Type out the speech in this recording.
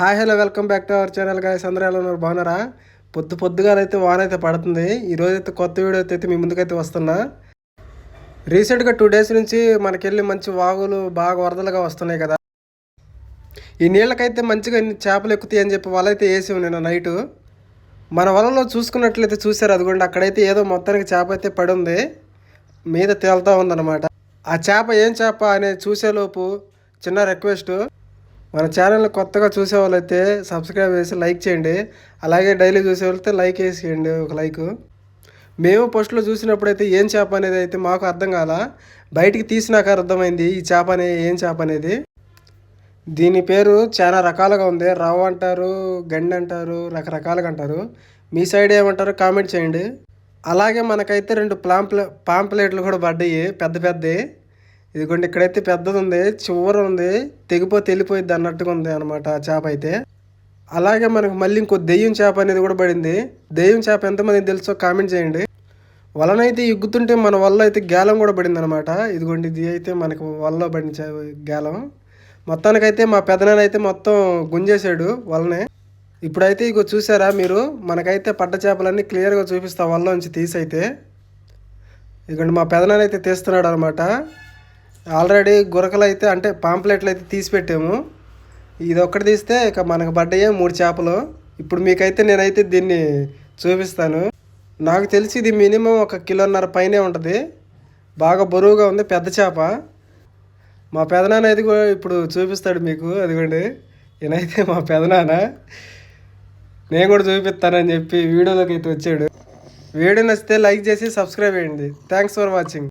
Hi hello welcome back to our channel guys. అందరూ ఎలా ఉన్నారు? బాగున్నారా? పొద్దు పొద్దుగా అయితే వాన అయితే పడుతుంది. ఈరోజు అయితే కొత్త వీడియో అయితే మీ ముందుకైతే వస్తున్నా. రీసెంట్గా టూ డేస్ నుంచి మనకెళ్ళి మంచి వాగులు బాగా వరదలుగా వస్తున్నాయి కదా. ఈ నీళ్ళకైతే మంచిగా చేపలు ఎక్కుతాయి అని చెప్పి వాళ్ళైతే వేసాము నేను నైటు. మన వలలో చూసుకున్నట్లయితే చూసారు అదిగోండి అక్కడైతే ఏదో మొత్తానికి చేప అయితే పడి ఉంది. మీద తేలుతూ ఉందన్నమాట. ఆ చేప ఏం చేప అనేది చూసేలోపు చిన్న రిక్వెస్ట్ మన ఛానల్ కొత్తగా చూసే వాళ్ళైతే సబ్స్క్రైబ్ చేసి లైక్ చేయండి. అలాగే డైలీ చూసే వాళ్ళైతే లైక్ వేసేయండి ఒక లైక్ మేము ఫస్ట్లో చూసినప్పుడైతే ఏం చేప అనేది అయితే మాకు అర్థం కాల. బయటికి తీసినాక అర్థమైంది ఈ చేప అనే ఏం చేప అనేది. దీని పేరు చాలా రకాలుగా ఉంది. రవ్వ అంటారు గండి అంటారు రకరకాలుగా అంటారు. మీ సైడ్ ఏమంటారు కామెంట్ చేయండి. అలాగే మనకైతే రెండు ప్లాంప్లే పాంప్లెట్లు కూడా పడ్డాయి. పెద్ద పెద్దవి ఇదిగోండి ఇక్కడైతే పెద్దది ఉంది చివర ఉంది తెగిపోతే వెళ్ళిపోయిద్ది అన్నట్టుగా ఉంది అనమాట ఆ చేప అయితే. అలాగే మనకు మళ్ళీ ఇంకో దెయ్యం చేప అనేది కూడా పడింది. దెయ్యం చేప ఎంతమంది తెలుసో కామెంట్ చేయండి. వలనైతే ఇగ్గుతుంటే మన వల్ల అయితే గేలం కూడా పడింది అనమాట ఇదిగోండి ఇది అయితే మనకు వల్ల పడిన గేలం. మొత్తానికైతే మా పెదనాన్న అయితే మొత్తం గుంజేశాడు వలనే. ఇప్పుడైతే ఇగో చూసారా మీరు? మనకైతే పడ్డ చేపలన్నీ క్లియర్గా చూపిస్తా వల్ల నుంచి తీసైతే. ఇదిగోండి మా పెదనాన్న అయితే తీస్తున్నాడు అనమాట ఆల్రెడీ గురకలు అయితే అంటే పాంప్లెట్లు అయితే తీసి పెట్టాము ఇది ఒక్కటి తీస్తే ఇక మనకు పడ్డాయే మూడు చేపలు. ఇప్పుడు మీకైతే నేనైతే దీన్ని చూపిస్తాను. నాకు తెలిసి ఇది మినిమం ఒక కిలోన్నర పైనే ఉంటుంది. బాగా బరువుగా ఉంది పెద్ద చేప. మా పెదనాన్న అయితే కూడా ఇప్పుడు చూపిస్తాడు మీకు అదిగోండి. ఈయనైతే మా పెదనాన్న. నేను కూడా చూపిస్తానని చెప్పి వీడియోలోకి అయితే వచ్చాడు. వీడియో నచ్చితే లైక్ చేసి సబ్స్క్రైబ్ చేయండి. Thanks for watching.